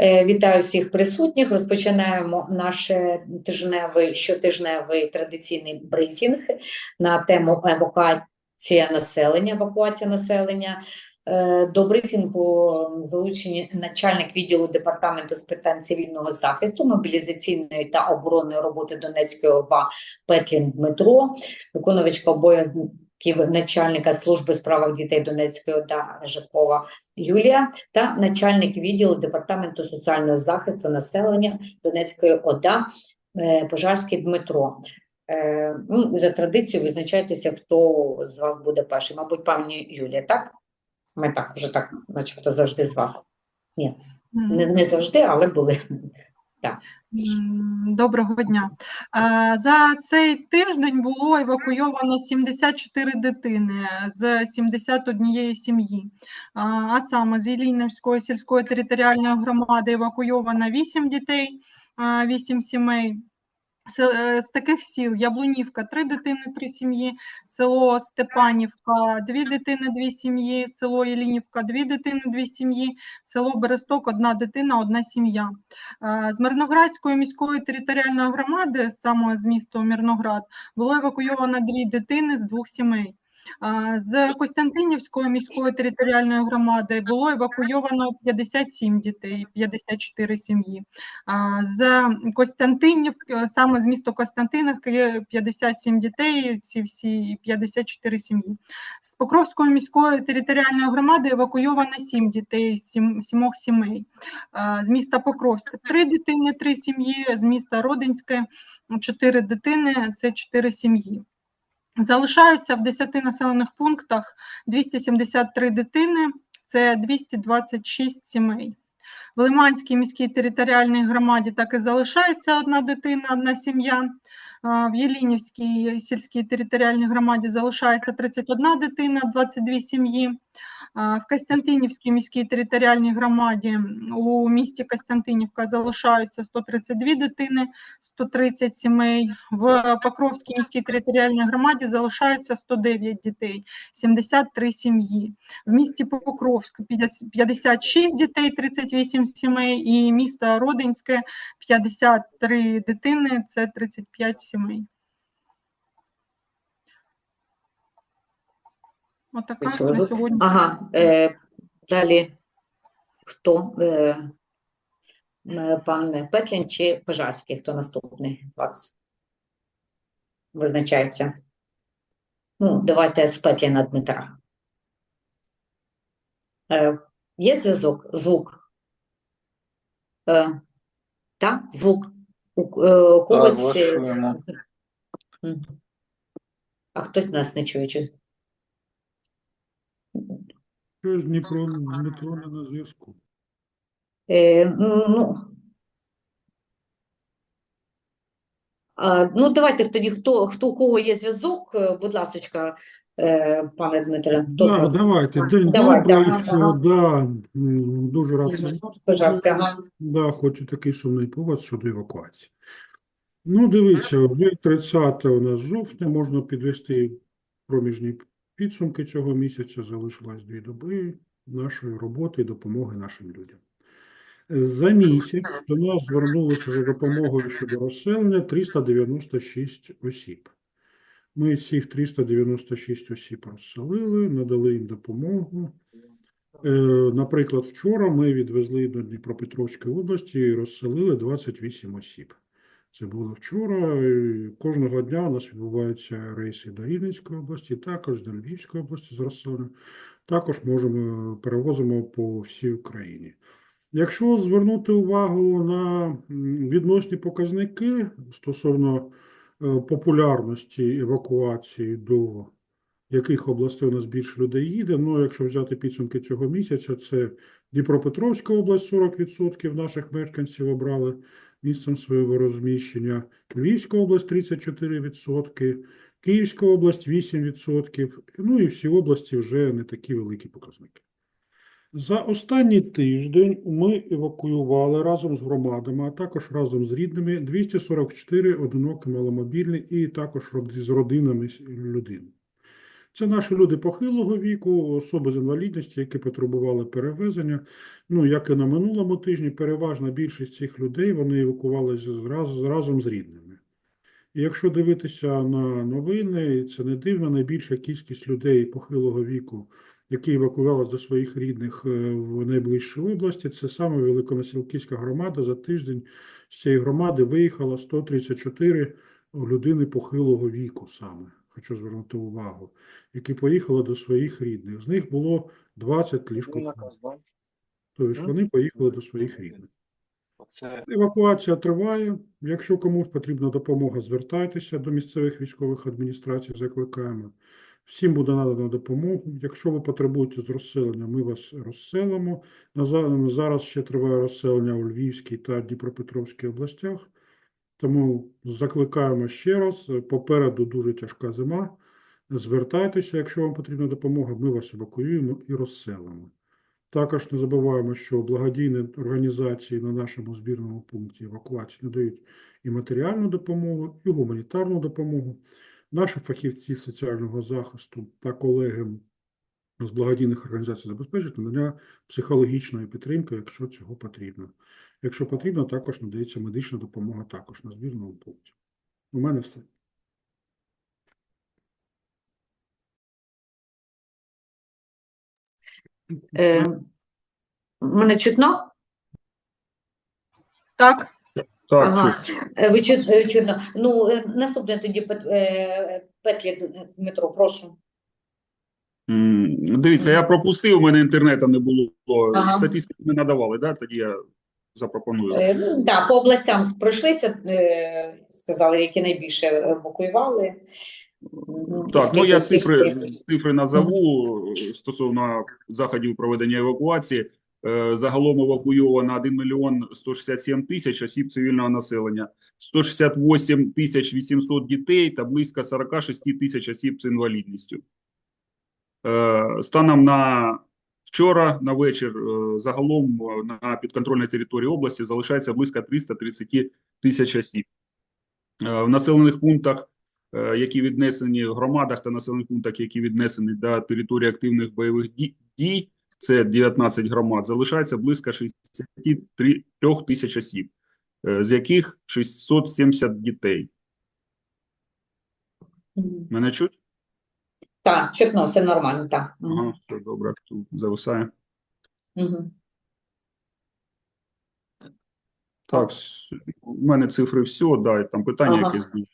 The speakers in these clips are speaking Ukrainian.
Е, Вітаю всіх присутніх. Розпочинаємо наш е, тижневий щотижневий традиційний брифінг на тему евакуація населення. Евакуація населення. Е, До брифінгу залучені начальник відділу департаменту з питань цивільного захисту, мобілізаційної та оборонної роботи Донецької ОВА Петлін Дмитро, виконувачка обов'язків начальника служби справах дітей Донецької ОДА Жакова Юлія та начальник відділу департаменту соціального захисту населення Донецької ОДА е, Пожарський Дмитро. Е, Ну, за традицією визначайтеся, хто з вас буде перший. Мабуть, пані Юлія, так? Ми так уже так, начебто, завжди з вас. Ні, не, не завжди, але були. М, Доброго дня. За цей тиждень було евакуйовано 74 дитини з 71 сім'ї. А саме з Іллінівської сільської територіальної громади евакуйовано 8 дітей, 8 сімей. З таких сіл Яблунівка, три дитини, три сім'ї, село Степанівка, дві дитини, дві сім'ї, село Єлінівка, дві дитини, дві сім'ї, село Бересток, одна дитина, одна сім'я. Е, З Мирноградської міської територіальної громади, саме з міста Мирноград, було евакуйовано дві дитини з двох сімей. З Костянтинівської міської територіальної громади було евакуйовано 57 дітей, 54 сім'ї. З Костянтинівки, саме з міста Костянтинівки, 57 дітей, ці всі 54 сім'ї. З Покровської міської територіальної громади евакуйовано 7 дітей, з сім, сімох сімей з міста Покровська три дитини, три сім'ї, з міста Родинське чотири дитини, це чотири сім'ї. Залишаються в 10 населених пунктах 273 дитини, це 226 сімей. В Лиманській міській територіальній громаді так і залишається одна дитина, одна сім'я. В Єлінівській сільській територіальній громаді залишається 31 дитина, 22 сім'ї. В Костянтинівській міській територіальній громаді у місті Костянтинівка залишаються 132 дитини, 130 сімей. В Покровській міській територіальній громаді залишаються 109 дітей, 73 сім'ї. В місті Покровськ 50 56 дітей, 38 сімей, і місто Родинське 53 дитини, це 35 сімей. Отака на сьогодні. Ага, е, далі хто? Е, пан Петлін чи Пожарський? Хто наступний вас? Визначається. Ну, давайте з Петліна Дмитра. Е, є зв'язок? Звук? Е, так, звук. У, е, у когось. вас е. А хтось нас не чує. Чи... Дніпро, Дмитро не на зв'язку? Е, ну, а, ну, давайте тоді, хто, хто у кого є зв'язок, е, будь ласочка, е, пане Дмитре, хто Да, давайте. День Давай, добрий. да, ага. да, дуже рад ага. Да, хоч і такий сумний повод щодо евакуації. Ну, дивіться, вже 30 у нас жовтня, можна підвести проміжні підсумки цього місяця. Залишилось дві доби нашої роботи і допомоги нашим людям. За місяць до нас звернулося за допомогою щодо розселення 396 осіб. Ми цих 396 осіб розселили, надали їм допомогу. Е, Наприклад, вчора ми відвезли до Дніпропетровської області і розселили 28 осіб. Це було вчора. Кожного дня у нас відбуваються рейси до Рівненської області, також до Львівської області з розселенням. Також можемо перевозимо по всій Україні. Якщо звернути увагу на відносні показники стосовно е, популярності евакуації до яких областей у нас більше людей їде. Ну, якщо взяти підсумки цього місяця, це Дніпропетровська область 40% наших мешканців обрали місцем свого розміщення, Львівська область 34%, Київська область 8%, ну і всі області вже не такі великі показники. За останній тиждень ми евакуювали разом з громадами, а також разом з рідними 244 одинокі маломобільні і також з родинами людей. Це наші люди похилого віку, особи з інвалідністю, які потребували перевезення. Ну, як і на минулому тижні, переважна більшість цих людей вони евакувалися разом з рідними. І якщо дивитися на новини, це не дивно, найбільша кількість людей похилого віку, які евакуювалися до своїх рідних е, в найближчій області, це саме Великонасілківська громада. За тиждень з цієї громади виїхало 134 людини похилого віку саме, хочу звернути увагу, які поїхали до своїх рідних. З них було 20 ліжкохворих. Тобто вони поїхали до своїх рідних. Евакуація триває. Якщо комусь потрібна допомога, звертайтеся до місцевих військових адміністрацій, закликаємо. Всім буде надана допомога. Якщо ви потребуєте з розселення, ми вас розселимо. Зараз ще триває розселення у Львівській та Дніпропетровській областях. Тому закликаємо ще раз. Попереду дуже тяжка зима. Звертайтеся, якщо вам потрібна допомога, ми вас евакуюємо і розселимо. Також не забуваємо, що благодійні організації на нашому збірному пункті евакуації надають і матеріальну допомогу, і гуманітарну допомогу. Наші фахівці соціального захисту та колеги з благодійних організацій забезпечують надання психологічної підтримки, якщо цього потрібно. Якщо потрібно, також надається медична допомога також на збірному пункті. У мене все. Е, мене чутно? Так, так, Ага. чуть. Е, Ви чут, е, чутно. Ну, е, наступне тоді Пет- е, Петлі Дмитро, прошу. М, Дивіться, я пропустив, у мене інтернету не було. Ага. Статистику не надавали, да? Тоді я запропоную. Е, ну, да, по областям пройшлися, е, сказали, які найбільше евакуювали. М, Так, ну скільки я цифри, цифри назову е, стосовно заходів проведення евакуації. Е, Загалом евакуйовано 1 мільйон 167 тисяч осіб цивільного населення, 168 тисяч 800 дітей та близько 46 тисяч осіб з інвалідністю. Е, Станом на вчора, на вечір, е, загалом на підконтрольній території області залишається близько 330 тисяч осіб. В населених пунктах які віднесені в громадах та населених пунктах, які віднесені до території активних бойових дій, це 19 громад, залишається близько 63 тисяч осіб, е, з яких 670 дітей. Мене чуть? Так, чутно, все нормально, так. Ага, все добре, тут зависає. Мгм. Так, у мене цифри все, да, і там питання Ага. якесь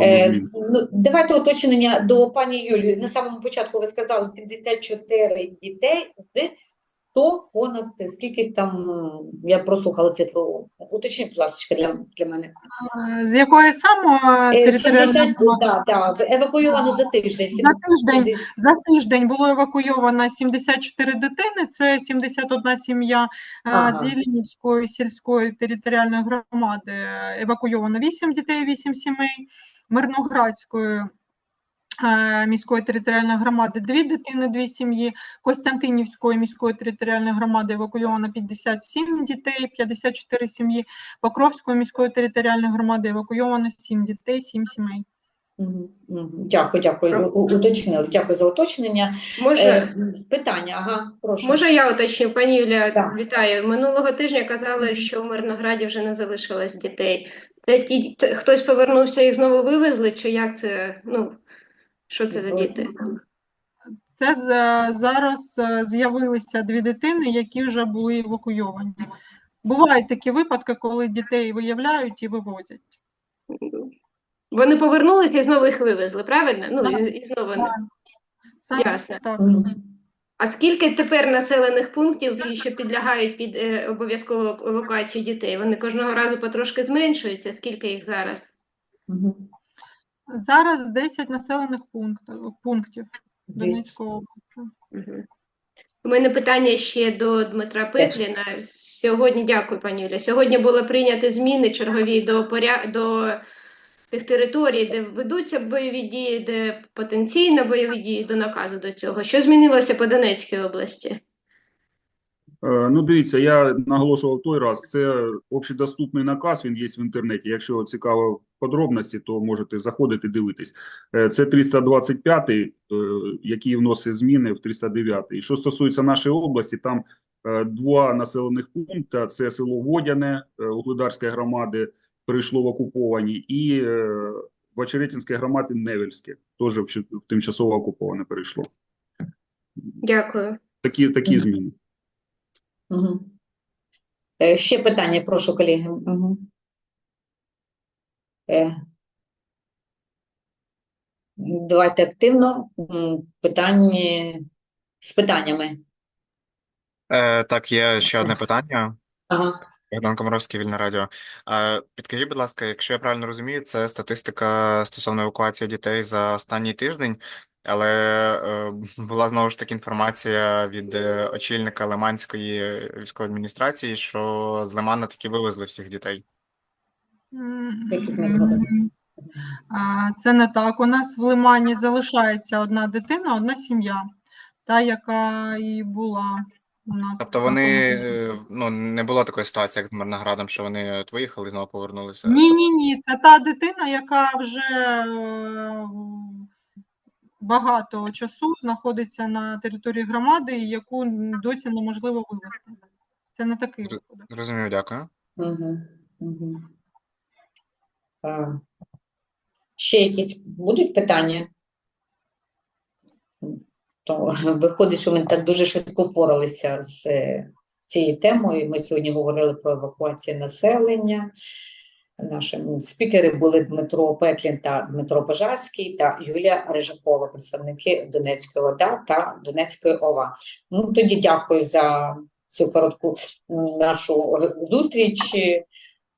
Е, ну, давайте уточнення до пані Юлії. На самому початку ви сказали 74 дітей з 100 понад скільки там, я прослухала цифру. Уточніть, будь ласка, для, для мене. Е, з якої саме Е, територіальної да, да, евакуйовано за тиждень. За тиждень. За тиждень було евакуйовано 74 дитини, це 71 сім'я е, Ага. з Єлінівської сільської територіальної громади. Евакуйовано 8 дітей, 8 сімей. Мирноградської е, міської територіальної громади 2 дитини, 2 сім'ї. Костянтинівської міської територіальної громади евакуйовано 57 дітей, 54 сім'ї. Покровської міської територіальної громади евакуйовано 7 дітей, 7 сімей. Дякую, дякую. Уточнили. Дякую за уточнення. Може, Е, питання, ага, прошу. може я уточню, пані Юлія, Так. вітаю. Минулого тижня казали, що в Мирнограді вже не залишилось дітей. Це ті, хтось повернувся і знову вивезли, чи як це? Ну, що це за діти? Це зараз е, з'явилися дві дитини, які вже були евакуйовані. Бувають такі випадки, коли дітей виявляють і вивозять. Вони повернулися і знову їх вивезли, правильно? Ну, Так. і, знову не. Саме Ясно. так. А скільки тепер населених пунктів, що підлягають під е, обов'язкову евакуацію дітей? Вони кожного разу потрошки зменшуються. Скільки їх зараз? Зараз 10 населених пунктів, пунктів. Області. Мгм. У мене питання ще до Дмитра Петліна. Сьогодні, дякую, пані Юля. Сьогодні було прийняті зміни чергові до поря... до тих територій, де ведуться бойові дії, де потенційно бойові дії до наказу до цього. Що змінилося по Донецькій області? Е, Ну, дивіться, я наголошував той раз, це общедоступний наказ, він є в інтернеті. Якщо цікаво подробності, то можете заходити дивитись. Е, Це 325, е, який вносить зміни в 309. І що стосується нашої області, там два населених пункти, це село Водяне Угледарської громади, перейшло в окуповані, і е, в Очеретинській громаді Невельське, теж в тимчасово окуповане перейшло. Дякую. Такі, такі зміни. Угу. Ще питання, прошу, колеги. Угу. Е, давайте активно. Питання з питаннями. Е, так, є ще одне питання. Ага. Богдан Комаровський, Вільне Радіо. Е, підкажіть, будь ласка, якщо я правильно розумію, це статистика стосовно евакуації дітей за останній тиждень, але е, була знову ж таки інформація від е, очільника Лиманської військової адміністрації, що з Лимана таки вивезли всіх дітей. З? А, Це не так. У нас в Лимані залишається одна дитина, одна сім'я, та, яка і була у нас. Тобто вони, е, ну, не було такої ситуації, як з Мирноградом, що вони от виїхали і знову повернулися. Ні, ні, ні, це та дитина, яка вже е, багато часу знаходиться на території громади, яку досі неможливо вивезти. Це не такий Р- випадок. Розумію, дякую. Угу. Угу. А, ще якісь будуть питання? То виходить, що ми так дуже швидко впоралися з е, цією темою. Ми сьогодні говорили про евакуацію населення. Наші спікери були Дмитро Петлін та Дмитро Пожарський та Юлія Рижакова, представники Донецької ОДА та Донецької ОВА. Ну тоді дякую за цю коротку нашу зустріч.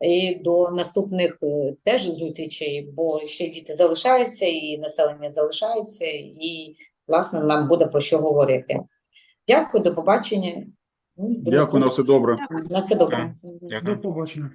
І до наступних е, теж зустрічей, бо ще діти залишаються, і населення залишається, і власне нам буде про що говорити. Дякую, до побачення. Ну, до Дякую на все добре. На все добре. Дякую. До побачення.